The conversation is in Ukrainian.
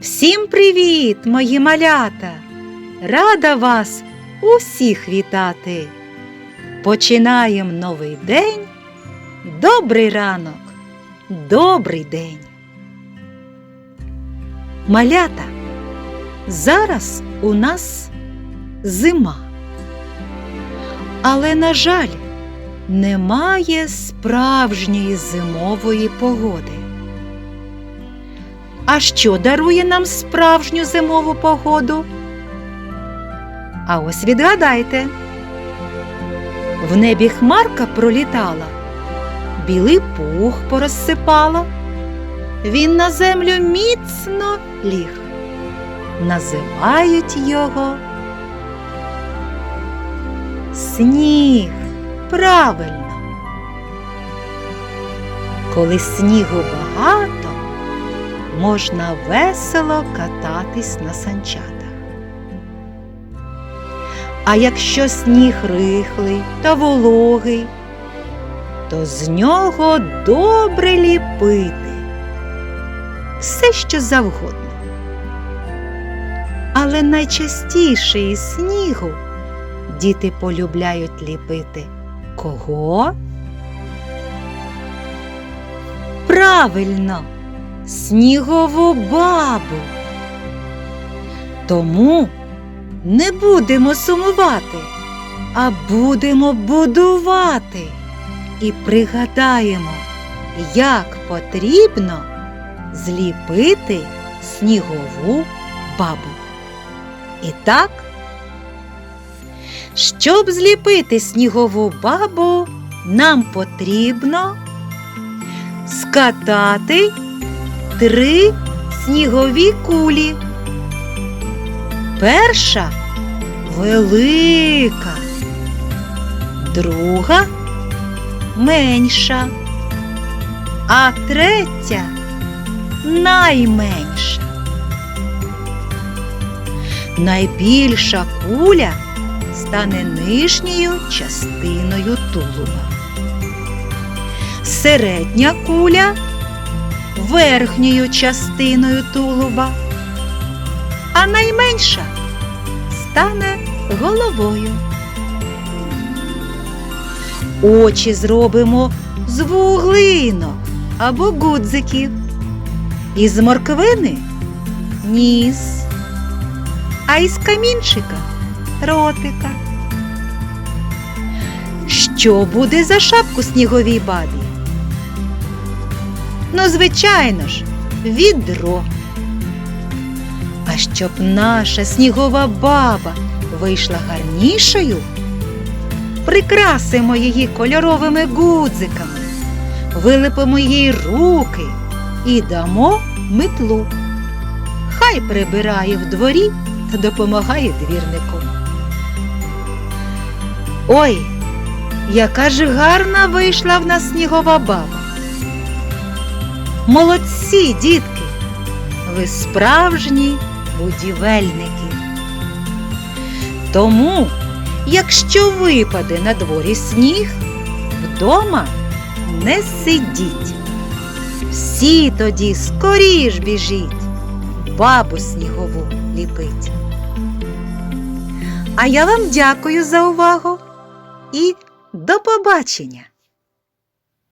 Всім привіт, мої малята! Рада вас усіх вітати. Починаємо новий день. Добрий ранок, добрий день. Малята, зараз у нас зима. Але, на жаль, немає справжньої зимової погоди. А що дарує нам справжню зимову погоду? А ось відгадайте. В небі хмарка пролітала, білий пух порозсипала. Він на землю міцно ліг. Називають його сніг. Правильно. Коли снігу багато, можна весело кататись на санчатах. А якщо сніг рихлий та вологий, то з нього добре ліпити все, що завгодно. Але найчастіше із снігу діти полюбляють ліпити кого? Правильно, снігову бабу. Тому не будемо сумувати, а будемо будувати і пригадаємо, як потрібно зліпити снігову бабу. І так, щоб зліпити снігову бабу, нам потрібно скатати три снігові кулі. Перша велика, друга менша, а третя найменша. Найбільша куля стане нижньою частиною тулуба. Середня куля верхньою частиною тулуба, а найменша стане головою. Очі зробимо з вуглинок або гудзиків. Із морквини ніс, а із камінчика ротика. Що буде за шапку сніговій бабі? Ну, звичайно ж, відро. А щоб наша снігова баба вийшла гарнішою, прикрасимо її кольоровими гудзиками, вилипимо їй руки і дамо метлу. Хай прибирає в дворі та допомагає двірнику. Ой, яка ж гарна вийшла в нас снігова баба. Молодці, дітки, ви справжні будівельники. Тому, якщо випаде на дворі сніг, вдома не сидіть. Всі тоді скоріш біжіть, бабу снігову ліпить. А я вам дякую за увагу і до побачення!